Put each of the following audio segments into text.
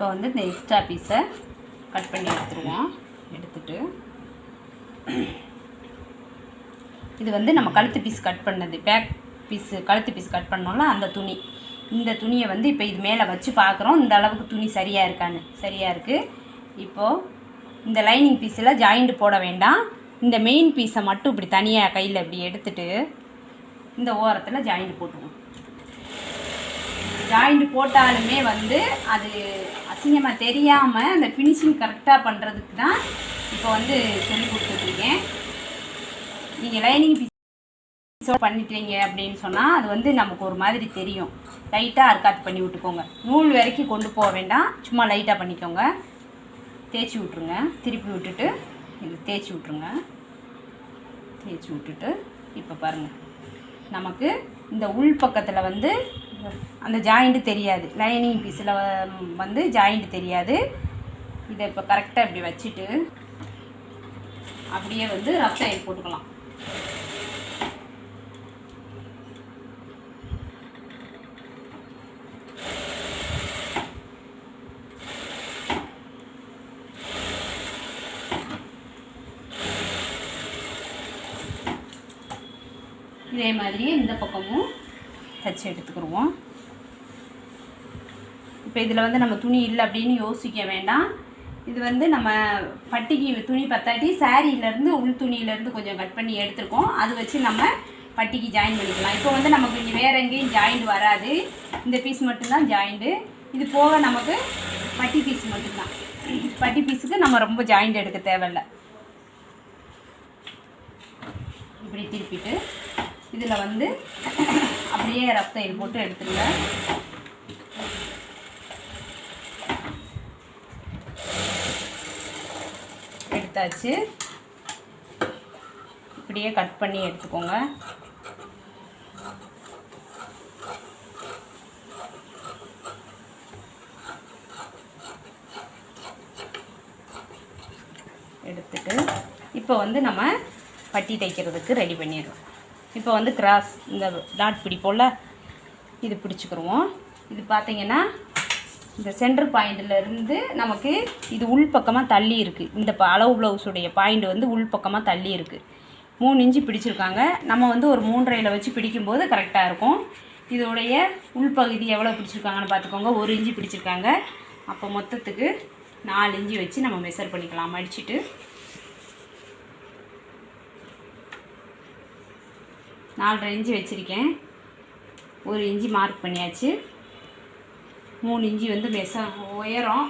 இப்போ வந்து இந்த எக்ஸ்ட்ரா பீஸை கட் பண்ணி எடுத்துருவோம் எடுத்துட்டு. இது வந்து நம்ம கழுத்து பீஸ் கட் பண்ணது. பேக் பீஸு கழுத்து பீஸ் கட் பண்ணோம்ல அந்த துணி. இந்த துணியை வந்து இப்போ இது மேலே வச்சு பார்க்குறோம். இந்த அளவுக்கு துணி சரியாக இருக்கான்னு. சரியாக இருக்குது இப்போது இந்த லைனிங் பீஸில் ஜாயிண்ட் போட வேண்டாம். இந்த மெயின் பீஸை மட்டும் இப்படி தனியாக கையில் இப்படி எடுத்துட்டு இந்த ஓரத்தில் ஜாயிண்ட் போட்டுருவோம் ஜாயிண்ட் போட்டாலுமே வந்து அது அசிங்கமாக தெரியாமல் அந்த ஃபினிஷிங் கரெக்டாக பண்ணுறதுக்கு தான் இப்போ வந்து சொல்லி கொடுத்துட்ருக்கேன். நீங்கள் லைனிங் பீஸ் பண்ணிட்டீங்க அப்படின்னு சொன்னால் அது வந்து நமக்கு ஒரு மாதிரி தெரியும். லைட்டாக அறுக்காத்து பண்ணி விட்டுக்கோங்க. நூல் வரைக்கும் கொண்டு போக வேண்டாம். சும்மா லைட்டாக பண்ணிக்கோங்க. தேய்ச்சி விட்ருங்க திருப்பி விட்டுட்டு இது தேய்ச்சி விட்ருங்க தேய்ச்சி விட்டுட்டு இப்போ பாருங்கள் நமக்கு இந்த உள் பக்கத்தில் வந்து அந்த ஜாயிண்ட்டு தெரியாது. லைனிங் பீஸில் வந்து ஜாயிண்ட் தெரியாது. இதை இப்போ கரெக்டாக இப்படி வச்சுட்டு அப்படியே வந்து ரஃப் தையல் போட்டுக்கலாம். இதே மாதிரியே இந்த பக்கமும் தச்சு எடுத்துக்கிடுவோம் இப்போ இதில் வந்து நம்ம துணி இல்லை அப்படின்னு யோசிக்க வேண்டாம். இது வந்து நம்ம பட்டிக்கு துணி பத்தாட்டி சாரியிலேருந்து உள் துணியிலேருந்து கொஞ்சம் கட் பண்ணி எடுத்துருக்கோம். அது வச்சு நம்ம பட்டிக்கு ஜாயின் பண்ணிக்கலாம். இப்போ வந்து நமக்கு இங்கே வேறு எங்கேயும் ஜாயிண்ட் வராது. இந்த பீஸ் மட்டும்தான் ஜாயிண்ட்டு இது போக நமக்கு பட்டி பீஸ் மட்டும்தான். பட்டி பீஸுக்கு நம்ம ரொம்ப ஜாயிண்ட் எடுக்க தேவையில்ல. இப்படி திருப்பிட்டு இதில் வந்து அப்படியே ரஃப் போட்டு எடுத்துருங்க. எடுத்தாச்சு. இப்படியே கட் பண்ணி எடுத்துக்கோங்க. எடுத்துட்டு இப்போ வந்து நம்ம பட்டி தைக்கிறதுக்கு ரெடி பண்ணிடுறோம். இப்போ வந்து கிராஸ் இந்த டாட் பிடிப்போம்ல இது பிடிச்சிக்கிருவோம். இது பார்த்தீங்கன்னா இந்த சென்டர் பாயிண்ட்லேருந்து நமக்கு இது உள் பக்கமாக தள்ளி இருக்குது இந்த ப- அளவு ப்ளவுஸுடைய பாயிண்ட் வந்து உள் பக்கமாக தள்ளி இருக்குது மூணு இன்ச்சு பிடிச்சிருக்காங்க. நம்ம வந்து ஒரு மூன்றரையில் வச்சு பிடிக்கும்போது கரெக்டாக இருக்கும். இதோடைய உள்பகுதி எவ்வளோ பிடிச்சிருக்காங்கன்னு பார்த்துக்கோங்க ஒரு இன்ச்சு பிடிச்சிருக்காங்க. அப்போ மொத்தத்துக்கு நாலு இஞ்சி வச்சு நம்ம மெஷர் பண்ணிக்கலாம். அடிச்சுட்டு நாலரை இஞ்சி வச்சுருக்கேன். ஒரு இஞ்சி மார்க் பண்ணியாச்சு. மூணு இஞ்சி வந்து மெச உயரம்.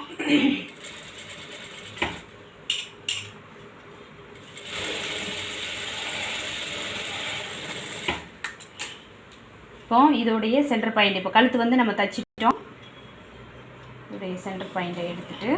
இப்போ இதோடைய சென்டர் பாயிண்ட் இப்போ கழுத்து வந்து நம்ம தச்சிட்டோம். இதோடைய சென்டர் பாயிண்ட்டை எடுத்துட்டு